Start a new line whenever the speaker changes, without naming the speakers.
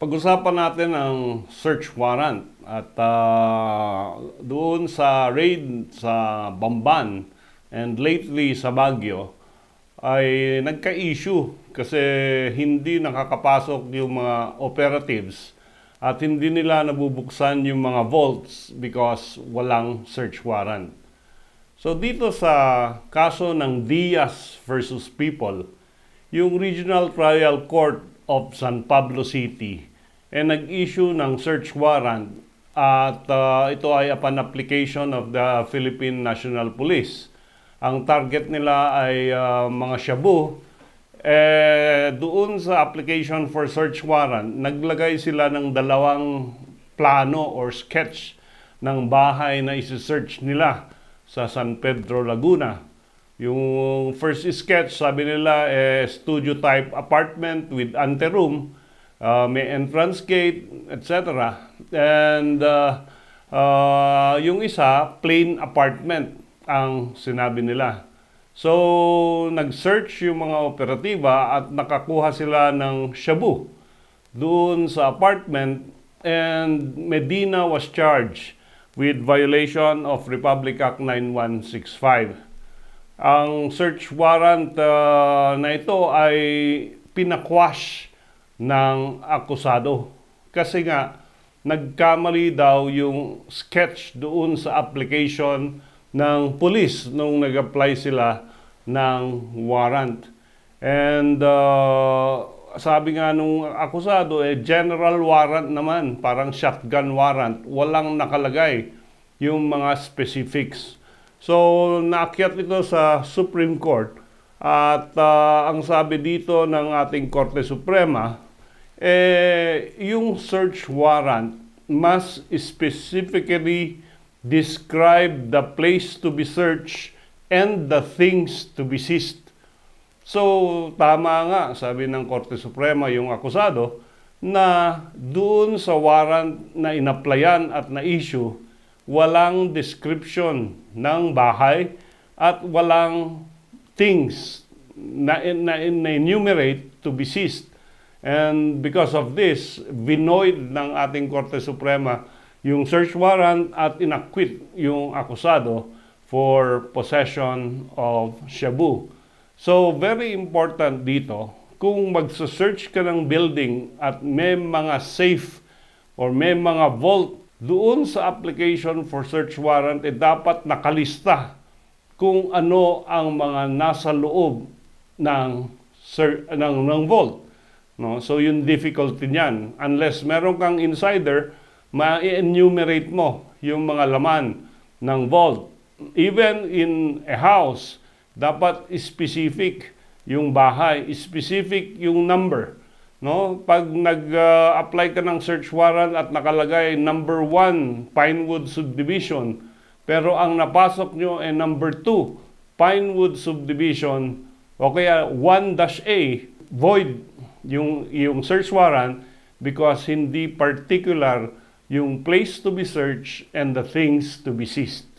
Pag-usapan natin ang search warrant at ah, doon sa raid sa Bamban and lately sa Baguio ay nagka-issue kasi hindi nakakapasok yung mga operatives at hindi nila nabubuksan yung mga vaults because walang search warrant. So dito sa kaso ng Diaz versus People, yung Regional Trial Court of San Pablo City ay nag-issue ng search warrant at uh, ito ay upon application of the Philippine National Police. Ang target nila ay uh, mga shabu. Eh, doon sa application for search warrant, naglagay sila ng dalawang plano or sketch ng bahay na isi-search nila sa San Pedro, Laguna. Yung first sketch, sabi nila, eh, studio type apartment with anteroom, uh, may entrance gate, etc. And uh, uh, yung isa, plain apartment ang sinabi nila. So, nag-search yung mga operatiba at nakakuha sila ng shabu doon sa apartment and Medina was charged with violation of Republic Act 9165. Ang search warrant uh, na ito ay pinakwash ng akusado. Kasi nga, nagkamali daw yung sketch doon sa application ng police nung nag-apply sila ng warrant. And uh, sabi nga nung akusado, eh, general warrant naman, parang shotgun warrant. Walang nakalagay yung mga specifics. So, naakyat ito sa Supreme Court at uh, ang sabi dito ng ating Korte Suprema, eh, yung search warrant must specifically describe the place to be searched and the things to be seized. So, tama nga, sabi ng Korte Suprema, yung akusado, na doon sa warrant na inaplayan at na-issue, walang description ng bahay at walang things na, na, na enumerate to be seized. And because of this, vinoid ng ating Korte Suprema yung search warrant at inacquit yung akusado for possession of shabu. So, very important dito, kung magsa-search ka ng building at may mga safe or may mga vault doon sa application for search warrant, eh dapat nakalista kung ano ang mga nasa loob ng, ser- ng, ng vault. No? So, yung difficulty niyan. Unless meron kang insider, ma-enumerate mo yung mga laman ng vault. Even in a house, dapat specific yung bahay, specific yung number. No? Pag nag-apply ka ng search warrant at nakalagay number 1, Pinewood Subdivision, pero ang napasok nyo ay number 2, Pinewood Subdivision, o kaya 1-A, void yung, yung search warrant because hindi particular yung place to be searched and the things to be seized.